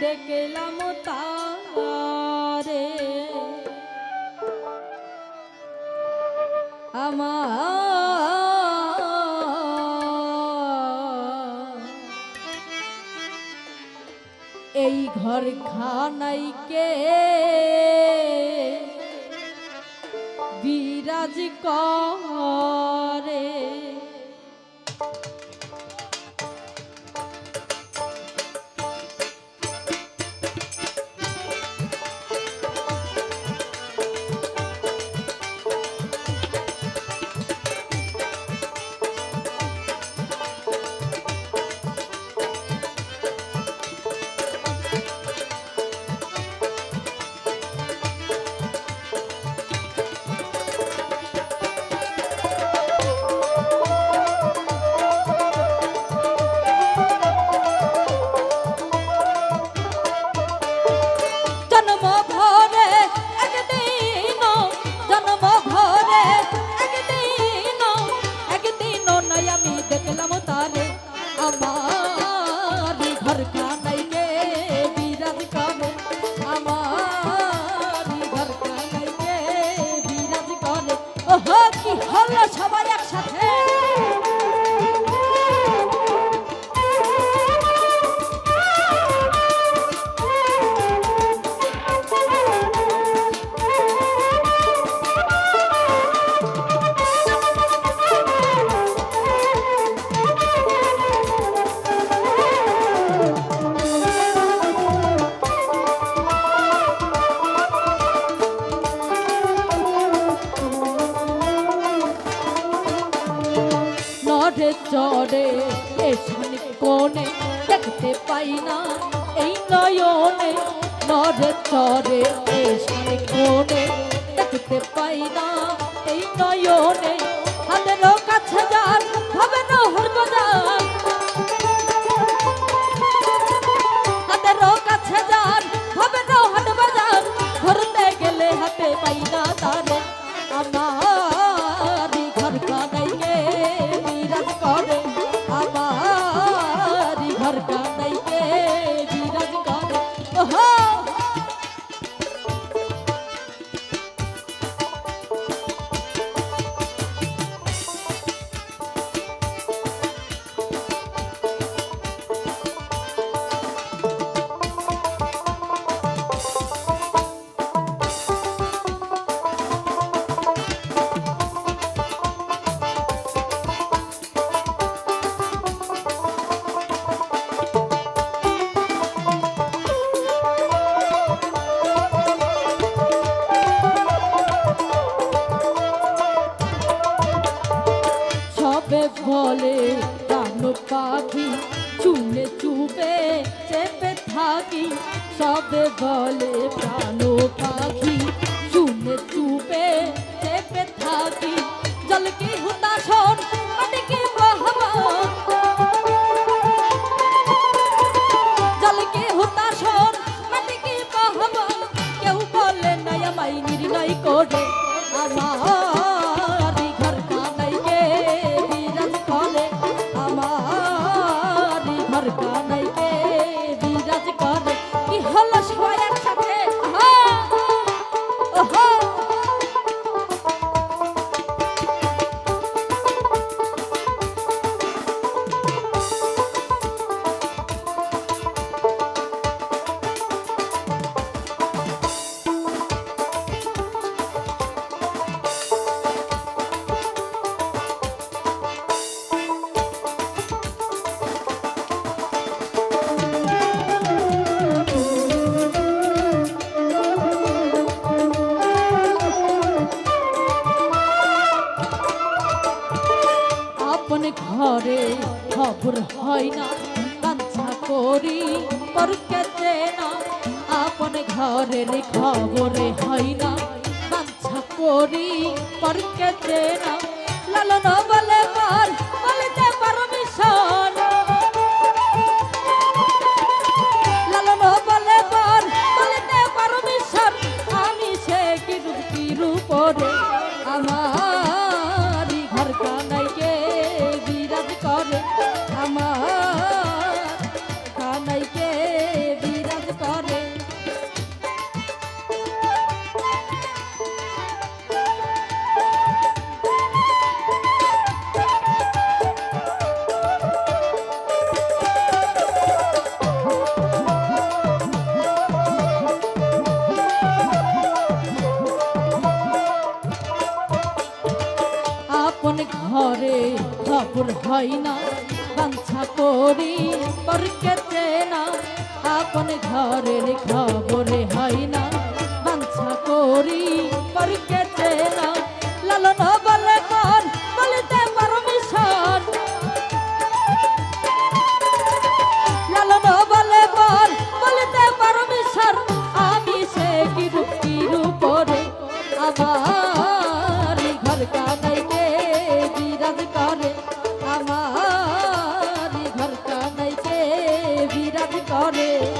দেখলাম তারে আমার এই ঘর খানাইকে বিরাজ করে? ওহো কি হলো সবাই কোণে দেখতে পাই না। এই নয়নে নরে চরে এসে কোণে দেখতে পাই না। এই নয়নে হাতের কাছে যার থাকি সবে বলে প্রাণ পাখি। শুনে চুপে চেপে থাকি জল কি খবর হয় না কাঞ্চা করি পরকে না। আপন ঘরের খবরে হয় না কাঞ্চা করি পরকে না। লালন বলে পার বলতে পারমিশন ঘরে খবর হয় না বাঞ্ছা করি তোর কেতে না আপন ঘরের খবর হয় না। করে